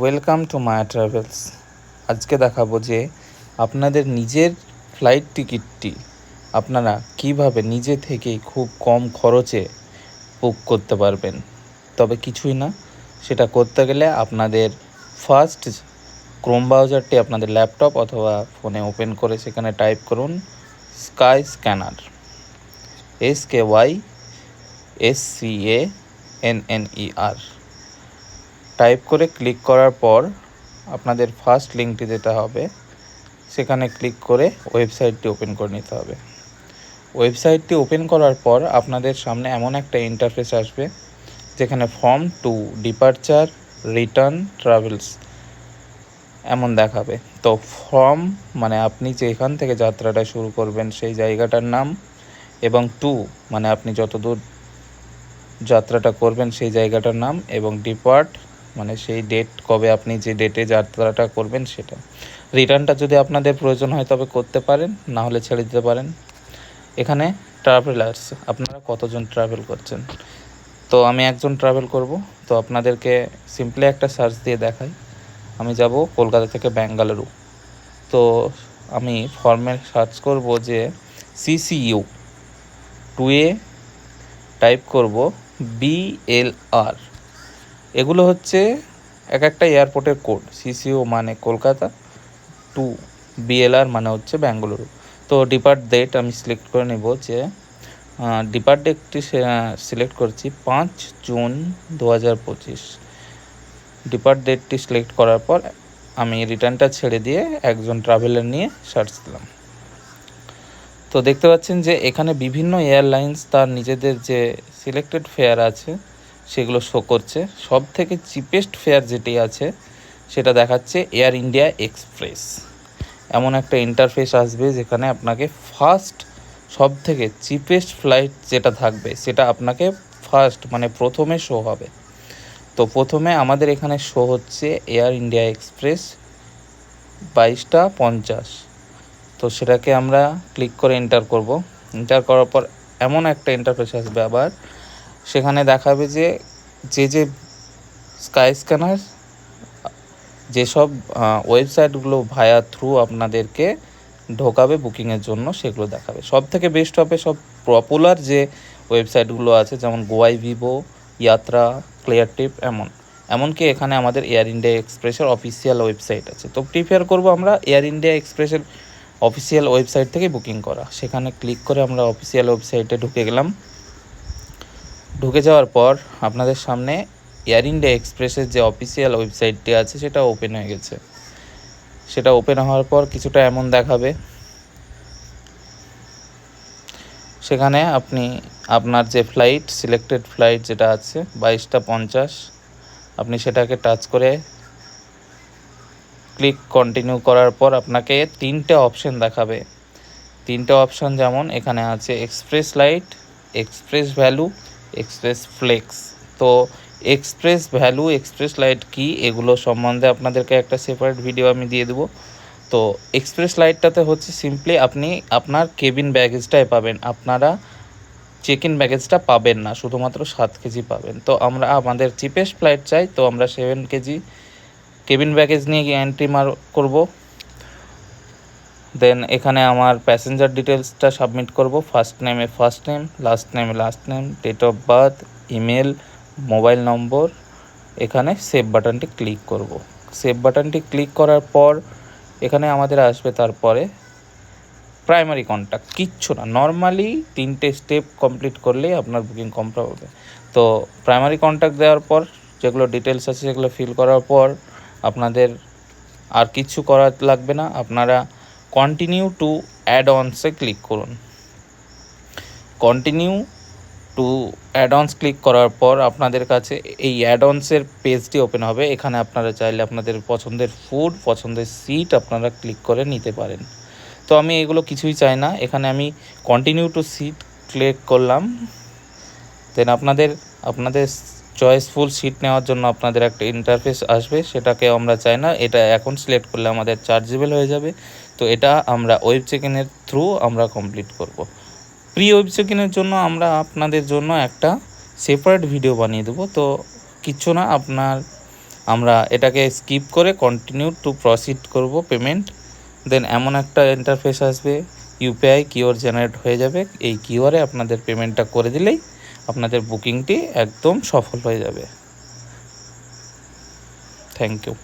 Welcome to Maya travels আজকে দেখাবো যে আপনাদের নিজের ফ্লাইট টিকিটটি আপনারা কীভাবে নিজে থেকেই খুব কম খরচে বুক করতে পারবেন। তবে কিছুই না, সেটা করতে গেলে আপনাদের ফার্স্ট ক্রোম ব্রাউজারটি আপনাদের ল্যাপটপ অথবা ফোনে ওপেন করে সেখানে টাইপ করুন Skyscanner S K Y S C A N N E R type করে ক্লিক করার পর আপনাদের ফার্স্ট লিঙ্কটি যেটা হবে, সেখানে ক্লিক করে ওয়েবসাইটটি ওপেন করে নিতে হবে। ওয়েবসাইটটি ওপেন করার পর আপনাদের সামনে এমন একটা ইন্টারফেস আসবে, যেখানে from to departure return travels এমন দেখাবে। তো ফর্ম মানে আপনি যেখান থেকে যাত্রাটা শুরু করবেন সেই জায়গাটার নাম এবং টু মানে আপনি যত দূর যাত্রাটা করবেন সেই জায়গাটার নাম এবং ডিপার্ট মানে সেই ডেট কবে আপনি যে ডেটে যাত্রাটা করবেন সেটা। রিটার্নটা যদি আপনাদের প্রয়োজন হয় তবে করতে পারেন, না হলে ছেড়ে দিতে পারেন। এখানে ট্রাভেলার্স আপনারা কতজন ট্রাভেল করছেন? তো আমি একজন ট্রাভেল করব, তো আপনাদেরকে সিম্পলি একটা সার্চ দিয়ে দেখাই। আমি যাব কলকাতা থেকে ব্যাঙ্গালুরু তো আমি ফর্মে সার্চ করব যে সিসিইউ টু এ টাইপ করব বিএলআর এগুলো হচ্ছে এক একটা এয়ারপোর্টের কোড সিসিও মানে কলকাতা টু বিএলআর মানে হচ্ছে ব্যাঙ্গালুরু। তো ডিপার্ট ডেট আমি সিলেক্ট করে নেব যে ডিপার্ট ডেটটি সিলেক্ট করছি পাঁচ জুন দু হাজার পঁচিশ। ডিপার্ট ডেটটি সিলেক্ট করার পর আমি রিটার্নটা ছেড়ে দিয়ে একজন ট্রাভেলার নিয়ে সার্চ দিলাম। তো দেখতে পাচ্ছেন যে এখানে বিভিন্ন এয়ারলাইন্স তার নিজেদের যে সিলেক্টেড ফেয়ার আছে সেগুলো শো করছে। সব থেকে চিপেস্ট ফেয়ার যেটি আছে, সেটা দেখাচ্ছে এয়ার ইন্ডিয়া এক্সপ্রেস এমন একটা ইন্টারফেস আসবে যেখানে আপনাকে ফার্স্ট সব থেকে চিপেস্ট ফ্লাইট যেটা থাকবে, সেটা আপনাকে ফার্স্ট মানে প্রথমে শো হবে। তো প্রথমে আমাদের এখানে শো হচ্ছে এয়ার ইন্ডিয়া এক্সপ্রেস বাইশটা পঞ্চাশ। তো সেটাকে আমরা ক্লিক করে এন্টার করব। এন্টার করার পর এমন একটা ইন্টারফেস আসবে আবার সেখানে দেখাবে যে যে যে স্কাই স্ক্যানার যেসব ওয়েবসাইটগুলো ভায়া থ্রু আপনাদেরকে ঢোকাবে বুকিংয়ের জন্য, সেগুলো দেখাবে। সব থেকে বেস্ট হবে, সব পপুলার যে ওয়েবসাইটগুলো আছে, যেমন গোয়াই ভিভো ইয়াত্রা ক্লিয়ার টিপ এমন। এমনকি এখানে আমাদের এয়ার ইন্ডিয়া এক্সপ্রেসের অফিসিয়াল ওয়েবসাইট আছে। তো প্রিফার করব আমরা এয়ার ইন্ডিয়া এক্সপ্রেসের অফিসিয়াল ওয়েবসাইট থেকে বুকিং করা। সেখানে ক্লিক করে আমরা অফিসিয়াল ওয়েবসাইটে ঢুকে গেলাম। ঢুকে যাওয়ার পর আপনাদের সামনে এয়ার ইন্ডিয়া এক্সপ্রেসের যে অফিসিয়াল ওয়েবসাইটটি আছে, সেটা ওপেন হয়ে গেছে। সেটা ওপেন হওয়ার পর কিছুটা এমন দেখাবে। সেখানে আপনি আপনার যে ফ্লাইট সিলেক্টেড ফ্লাইট যেটা আছে, বাইশটা পঞ্চাশ, আপনি সেটাকে টাচ করে ক্লিক কন্টিনিউ করার পর আপনাকে তিনটে অপশন দেখাবে। তিনটে অপশন যেমন এখানে আছে Express Light Express Value Express Flex তো এক্সপ্রেস ভ্যালু এক্সপ্রেস লাইট কি, এগুলো সম্বন্ধে আপনাদেরকে একটা সেপারেট ভিডিও আমি দিয়ে দেবো। তো এক্সপ্রেস লাইটটাতে হচ্ছে সিম্পলি আপনি আপনার কেবিন ব্যাগেজটাই পাবেন। আপনারা চেক ইন ব্যাগেজটা পাবেন না, শুধুমাত্র সাত কেজি পাবেন। তো আমরা, আমাদের চিপেস্ট ফ্লাইট চাই, তো আমরা সেভেন কেজি কেবিন ব্যাগেজ নিয়ে এন্ট্রি মার করব। দেন এখানে আমার প্যাসেঞ্জার ডিটেলসটা সাবমিট করব। ফার্স্ট নেমে ফার্স্ট নেম লাস্ট নেমে last name date of birth email mobile number এখানে সেভ বাটনটি ক্লিক করব। সেভ বাটনটি ক্লিক করার পর এখানে আমাদের আসবে তারপরে প্রাইমারি কন্ট্যাক্ট কিচ্ছু না। নর্মালি তিনটে স্টেপ কমপ্লিট করলেই আপনার বুকিং কমপ্লিট হবে তো প্রাইমারি কন্ট্যাক্ট দেওয়ার পর, যেগুলো ডিটেলস আছে সেগুলো ফিল করার পর আপনাদের আর কিছু করা লাগবে না। আপনারা কন্টিনিউ টু অ্যাড অনসে ক্লিক করুন। Continue to add ons click করার পর আপনাদের কাছে এই অ্যাড অনসের পেজটি ওপেন হবে। এখানে আপনারা চাইলে আপনাদের পছন্দের ফুড পছন্দের সিট আপনারা ক্লিক করে নিতে পারেন। তো আমি এগুলো কিছুই চাই না। এখানে আমি কন্টিনিউ টু সিট ক্লিক করলাম। দেন আপনাদের আপনাদের চয়েসফুল সিট নেওয়ার জন্য আপনাদের একটা ইন্টারফেস আসবে সেটাকে আমরা চাই না। এটা এখন সিলেক্ট করলে আমাদের চার্জেবল হয়ে যাবে। তো এটা আমরা ওয়েব চেক ইনের থ্রু আমরা কমপ্লিট করব। প্রি ওয়েব চেক ইনের জন্য আমরা আপনাদের জন্য একটা সেপারেট ভিডিও বানিয়ে দেবো। তো কিচ্ছু না, আপনার আমরা এটাকে স্কিপ করে কন্টিনিউ টু প্রসিড করব পেমেন্ট দেন এমন একটা ইন্টারফেস আসবে ইউপিআই কিওর জেনারেট হয়ে যাবে। এই কিওরে আপনাদের পেমেন্টটা করে দিলেই আপনাদের বুকিংটি একদম সফল হয়ে যাবে। Thank you